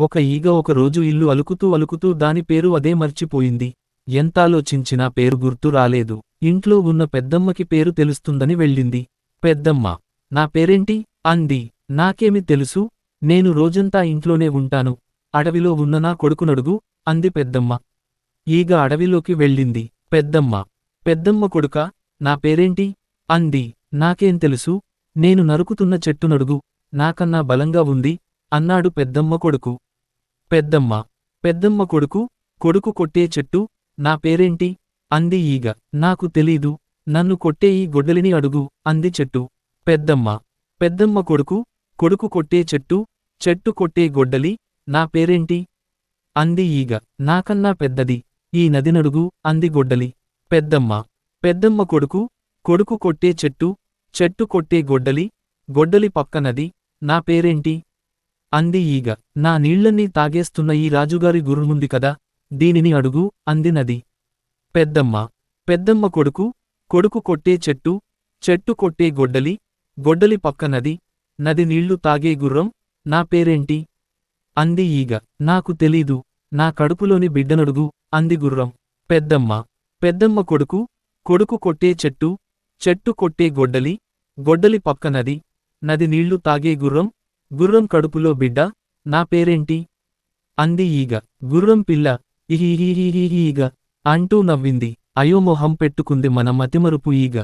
ఒక ఈగ ఒక రోజు ఇల్లు అలుకుతూ అలుకుతూ దాని పేరు అదే మర్చిపోయింది. ఎంతాలోచించినా పేరు గుర్తు రాలేదు. ఇంట్లో ఉన్న పెద్దమ్మకి పేరు తెలుస్తుందని వెళ్ళింది. పెద్దమ్మ నా పేరేంటి? అంది. నాకేమి తెలుసు? నేను రోజంతా ఇంట్లోనే ఉంటాను. అడవిలో ఉన్న నా కొడుకునడుగు అంది పెద్దమ్మ. ఈగ అడవిలోకి వెళ్ళింది. పెద్దమ్మ పెద్దమ్మ కొడుక నా పేరేంటి? అంది. నాకేం తెలుసు? నేను నరుకుతున్న చెట్టునడుగు నాకన్నా బలంగా ఉంది అన్నాడు పెద్దమ్మ కొడుకు. పెద్దమ్మ. పెద్దమ్మ కొడుకు కొడుకు కొట్టే చెట్టు నా పేరేంటి? అంది ఈగ. నాకు తెలీదు. నన్ను కొట్టే ఈ గొడ్డలిని అడుగు అంది చెట్టు. పెద్దమ్మ. పెద్దమ్మ కొడుకు కొడుకు కొట్టే చెట్టు చెట్టు కొట్టే గొడ్డలి నా పేరేంటి? అంది ఈగ. నాకన్నా పెద్దది. ఈ నదినడుగు అంది గొడ్డలి. పెద్దమ్మ. పెద్దమ్మ కొడుకు కొడుకు కొట్టే చెట్టు చెట్టు కొట్టే గొడ్డలి గొడ్డలి పక్కనది నా పేరేంటి? అంది ఈగ. నా నీళ్ళన్నీ తాగేస్తున్న ఈ రాజుగారి గుర్రముంది కదా? దీనిని అడుగు అందినది పెద్దమ్మ. పెద్దమ్మ కొడుకు కొడుకు కొట్టే చెట్టు చెట్టు కొట్టే గొడ్డలి గొడ్డలి పక్క నది నది నీళ్ళు తాగే గుర్రం నా పేరేంటి? అంది ఈగ. నాకు తెలీదు. నా కడుపులోని బిడ్డనడుగు అంది గుర్రం. పెద్దమ్మ. పెద్దమ్మ కొడుకు కొడుకు కొట్టే చెట్టు చెట్టు కొట్టే గొడ్డలి గొడ్డలి పక్క నది నది నీళ్ళు తాగే గుర్రం గుర్రం కడుపులో బిడ్డ నా పేరేంటి అంది ఈగ గుర్రం పిల్ల ఇహి ఈగ అంటూ నవ్వింది అయోమోహం పెట్టుకుంది మన మతిమరుపు ఈగ